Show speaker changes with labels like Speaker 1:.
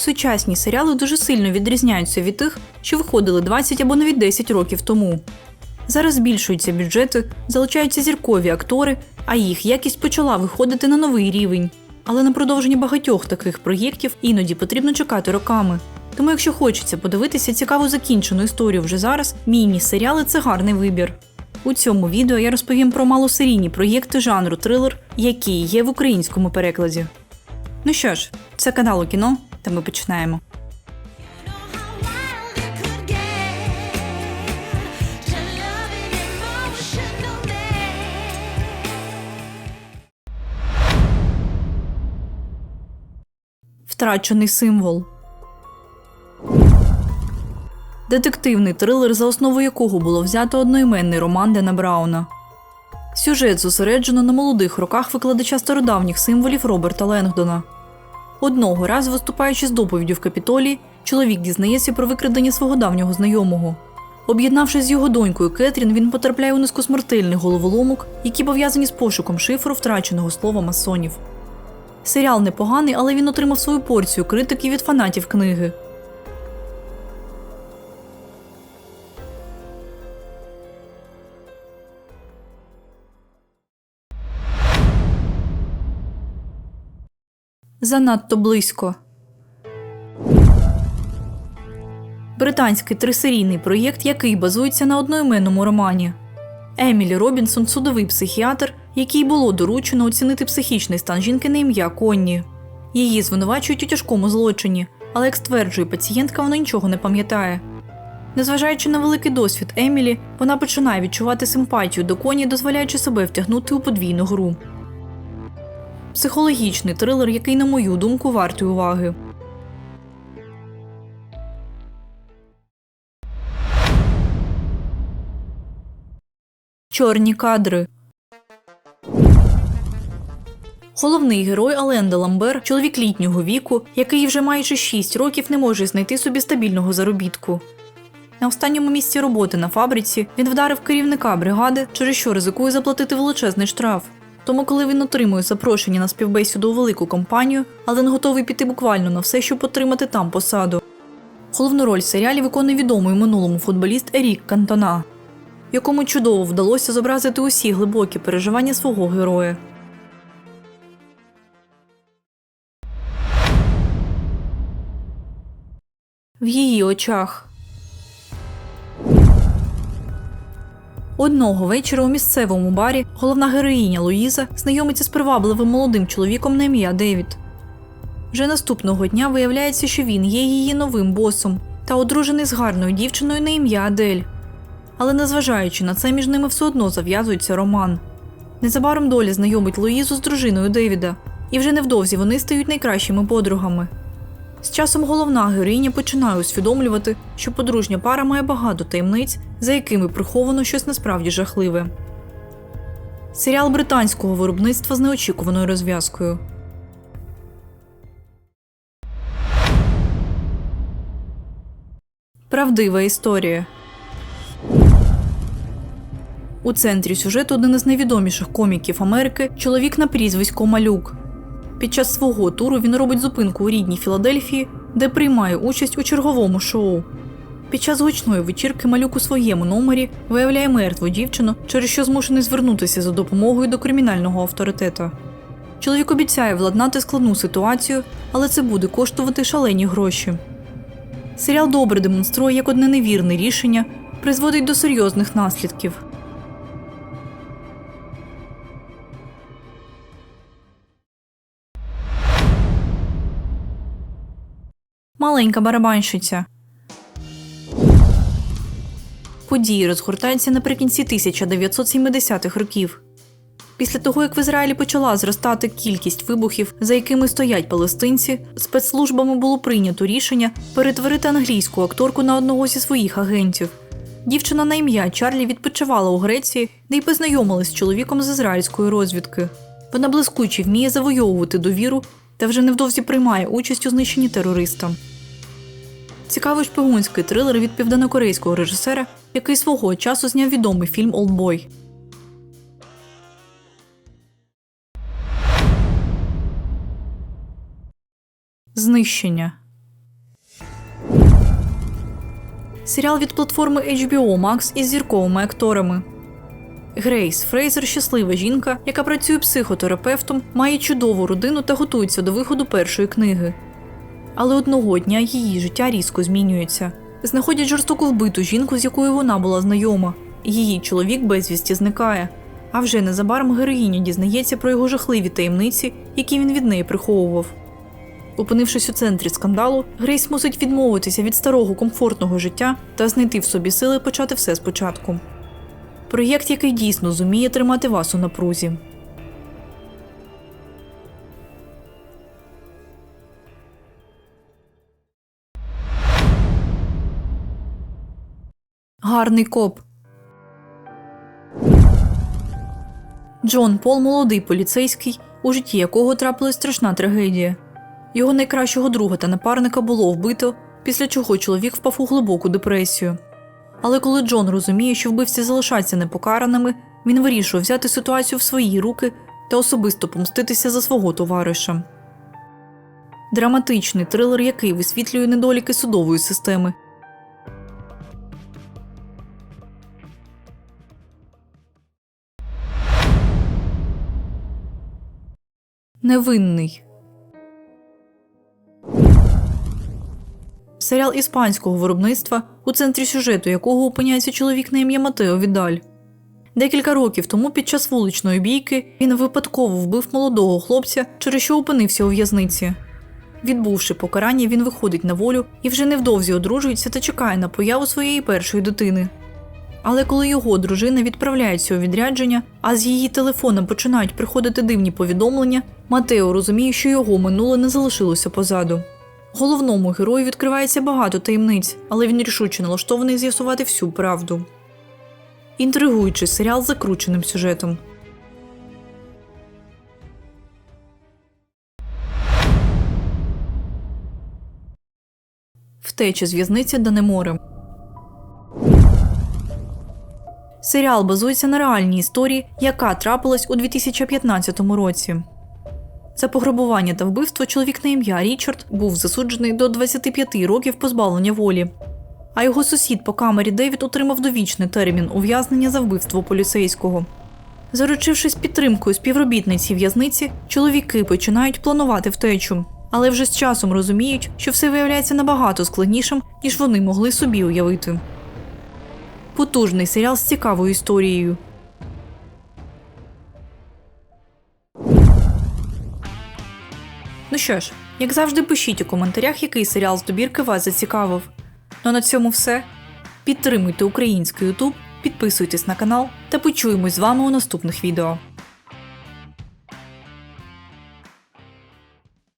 Speaker 1: Сучасні серіали дуже сильно відрізняються від тих, що виходили 20 або навіть 10 років тому. Зараз збільшуються бюджети, залучаються зіркові актори, а їх якість почала виходити на новий рівень. Але на продовження багатьох таких проєктів іноді потрібно чекати роками. Тому, якщо хочеться подивитися цікаву закінчену історію вже зараз, міні-серіали це гарний вибір. У цьому відео я розповім про малосерійні проєкти жанру трилер, які є в українському перекладі. Ну що ж, це канал у кіно, та ми починаємо. Втрачений символ. Детективний трилер, за основу якого було взято одноіменний роман Дена Брауна. Сюжет зосереджено на молодих роках викладача стародавніх символів Роберта Ленгдона. Одного разу, виступаючи з доповіддю в капітолі, чоловік дізнається про викрадення свого давнього знайомого. Об'єднавшись з його донькою Кетрін, він потрапляє у низку смертельних головоломок, які пов'язані з пошуком шифру втраченого слова масонів. Серіал непоганий, але він отримав свою порцію критики від фанатів книги. Занадто близько. Британський трисерійний проєкт, який базується на одноіменному романі. Емілі Робінсон судовий психіатр, якій було доручено оцінити психічний стан жінки на ім'я Конні. Її звинувачують у тяжкому злочині, але як стверджує пацієнтка, вона нічого не пам'ятає. Незважаючи на великий досвід Емілі, вона починає відчувати симпатію до Коні, дозволяючи себе втягнути у подвійну гру. Психологічний трилер, який, на мою думку, вартий уваги. Чорні кадри. Головний герой Аленда Ламбер, чоловік літнього віку, який вже майже 6 років не може знайти собі стабільного заробітку. На останньому місці роботи на фабриці він вдарив керівника бригади, через що ризикує заплатити величезний штраф. Тому, коли він отримує запрошення на співбесіду у велику компанію, Ален готовий піти буквально на все, щоб отримати там посаду. Головну роль в серіалі виконує відомий у минулому футболіст Ерік Кантона, якому чудово вдалося зобразити усі глибокі переживання свого героя. В її очах. Одного вечора у місцевому барі головна героїня Луїза знайомиться з привабливим молодим чоловіком на ім'я Девід. Вже наступного дня виявляється, що він є її новим босом та одружений з гарною дівчиною на ім'я Адель. Але незважаючи на це, між ними все одно зав'язується роман. Незабаром доля знайомить Луїзу з дружиною Девіда, і вже невдовзі вони стають найкращими подругами. З часом головна героїня починає усвідомлювати, що подружня пара має багато таємниць, за якими приховано щось насправді жахливе. Серіал британського виробництва з неочікуваною розв'язкою. Правдива історія. У центрі сюжету один із найвідоміших коміків Америки чоловік на прізвисько Малюк. Під час свого туру він робить зупинку у рідній Філадельфії, де приймає участь у черговому шоу. Під час гучної вечірки малюк у своєму номері виявляє мертву дівчину, через що змушений звернутися за допомогою до кримінального авторитета. Чоловік обіцяє владнати складну ситуацію, але це буде коштувати шалені гроші. Серіал добре демонструє, як одне невірне рішення призводить до серйозних наслідків. Маленька барабанщиця. Події розгортаються наприкінці 1970-х років. Після того, як в Ізраїлі почала зростати кількість вибухів, за якими стоять палестинці, спецслужбами було прийнято рішення перетворити англійську акторку на одного зі своїх агентів. Дівчина на ім'я Чарлі відпочивала у Греції, де й познайомилась з чоловіком з ізраїльської розвідки. Вона блискуче вміє завойовувати довіру та вже невдовзі приймає участь у знищенні терориста. Цікавий шпигунський трилер від південнокорейського режисера, який свого часу зняв відомий фільм Олдбой. Знищення. Серіал від платформи HBO Max із зірковими акторами. Грейс Фрейзер щаслива жінка, яка працює психотерапевтом, має чудову родину та готується до виходу першої книги. Але одного дня її життя різко змінюється. Знаходять жорстоко вбиту жінку, з якою вона була знайома. Її чоловік безвісті зникає. А вже незабаром героїня дізнається про його жахливі таємниці, які він від неї приховував. Опинившись у центрі скандалу, Грейс мусить відмовитися від старого комфортного життя та знайти в собі сили почати все спочатку. Проєкт, який дійсно зуміє тримати вас у напрузі. Гарний коп. Джон Пол молодий поліцейський, у житті якого трапилась страшна трагедія. Його найкращого друга та напарника було вбито, після чого чоловік впав у глибоку депресію. Але коли Джон розуміє, що вбивці залишаться непокараними, він вирішує взяти ситуацію в свої руки та особисто помститися за свого товариша. Драматичний трилер, який висвітлює недоліки судової системи. Невинний. Серіал іспанського виробництва, у центрі сюжету якого опиняється чоловік на ім'я Матео Відаль. Декілька років тому під час вуличної бійки він випадково вбив молодого хлопця, через що опинився у в'язниці. Відбувши покарання, він виходить на волю і вже невдовзі одружується та чекає на появу своєї першої дитини. Але коли його дружина відправляється у відрядження, а з її телефоном починають приходити дивні повідомлення, Матео розуміє, що його минуле не залишилося позаду. Головному герою відкривається багато таємниць, але він рішуче налаштований з'ясувати всю правду. Інтригуючий серіал з закрученим сюжетом. Втеча з в'язниці Данеморе. Серіал базується на реальній історії, яка трапилась у 2015 році. За пограбування та вбивство чоловік на ім'я Річард був засуджений до 25 років позбавлення волі. А його сусід по камері Девід отримав довічний термін ув'язнення за вбивство поліцейського. Заручившись підтримкою співробітниці в'язниці, чоловіки починають планувати втечу, але вже з часом розуміють, що все виявляється набагато складнішим, ніж вони могли собі уявити. Потужний серіал з цікавою історією. Ну що ж, як завжди, пишіть у коментарях, який серіал з добірки вас зацікавив. Ну а на цьому все. Підтримуйте український YouTube, підписуйтесь на канал та почуємось з вами у наступних відео.